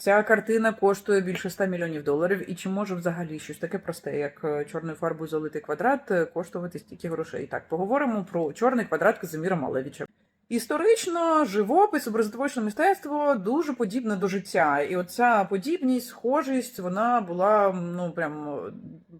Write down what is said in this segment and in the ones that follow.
Ця картина коштує більше 100 мільйонів доларів. І чи може взагалі щось таке просте, як е, чорною фарбою залитий квадрат, е, коштувати стільки грошей? Так, поговоримо про чорний квадрат Казиміра Малевича. Історично живопис, образотворчне мистецтво дуже подібне до життя, і оця подібність, схожість, вона була ну прям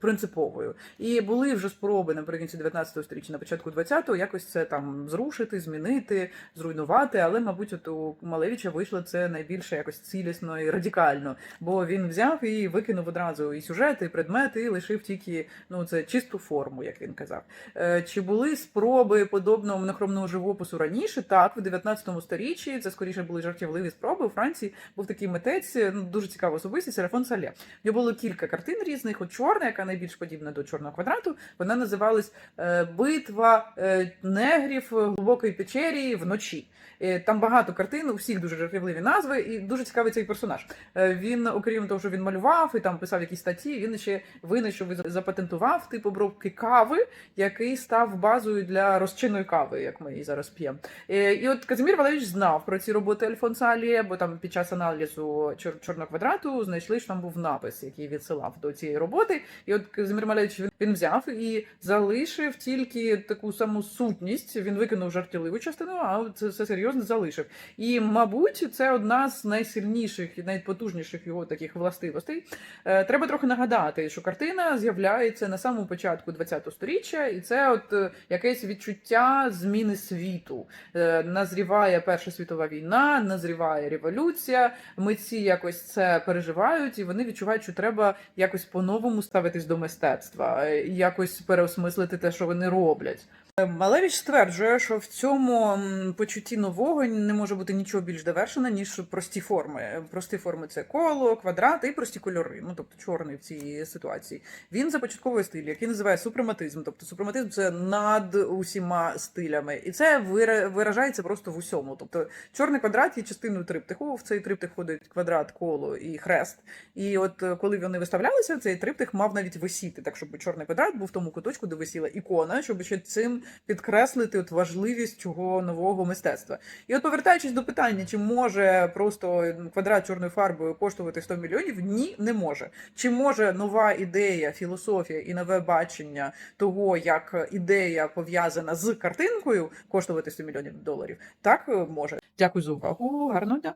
принциповою. І були вже спроби наприкінці 19 століття, на початку 20-го, якось це там зрушити, змінити, зруйнувати. Але, мабуть, от у Малевича вийшло це найбільше якось цілісно і радикально, бо він взяв і викинув одразу і сюжети, і предмети, і лишив тільки ну це чисту форму, як він казав. Е, Чи були спроби подобного монохромного живопису раніше? Так, в 19 сторіччі це скоріше були жартівливі спроби. У Франції був такий митець, ну дуже цікава особистість, Серафон Салє. В нього було кілька картин різних. От чорна, яка найбільш подібна до чорного квадрату, вона називалась е, Битва е, негрів в глибокої печері вночі. Е, Там багато картин, у всіх дуже жартівливі назви, і дуже цікавий цей персонаж. Він, окрім того, що він малював і там писав якісь статті, він ще винайшов і запатентував тип обробки кави, який став базою для розчинної кави, як ми її зараз п'ємо. І от Казимір Валерійович знав про ці роботи Альфонса Алє, бо там під час аналізу чорного квадрату знайшли, що там був напис, який відсилав до цієї роботи. І от Казимір Валерійович він, взяв і залишив тільки таку саму сутність. Він викинув жартівливу частину, а це, це серйозно залишив. І, мабуть, це одна з найсильніших і найпотужніших його таких властивостей. Е, Треба трохи нагадати, що картина з'являється на самому початку ХХ століття, і це от е, якесь відчуття зміни світу. Е, Назріває Перша світова війна, назріває революція. Митці якось це переживають, і вони відчувають, що треба якось по-новому ставитись до мистецтва, якось переосмислити те, що вони роблять. Малевич стверджує, що в цьому почутті нового не може бути нічого більш довершене, ніж прості форми. Прості форми це коло, квадрат і прості кольори. Ну тобто чорний в цій ситуації. Він започатковує стиль, який називає супрематизм. Тобто супрематизм це над усіма стилями, і це вира- виражається просто в усьому. Тобто чорний квадрат є частиною триптиху. В цей триптих входить квадрат, коло і хрест. І от е, коли вони виставлялися, цей триптих мав навіть висіти, так щоб чорний квадрат був в тому куточку, де висіла ікона, щоб ще цим підкреслити от важливість цього нового мистецтва. І от повертаючись до питання, чи може просто квадрат чорною фарбою коштувати 100 мільйонів? Ні, не може. Чи може нова ідея, філософія і нове бачення того, як ідея пов'язана з картинкою, коштувати 100 мільйонів доларів? Так е, може. Дякую за увагу. Гарного дня.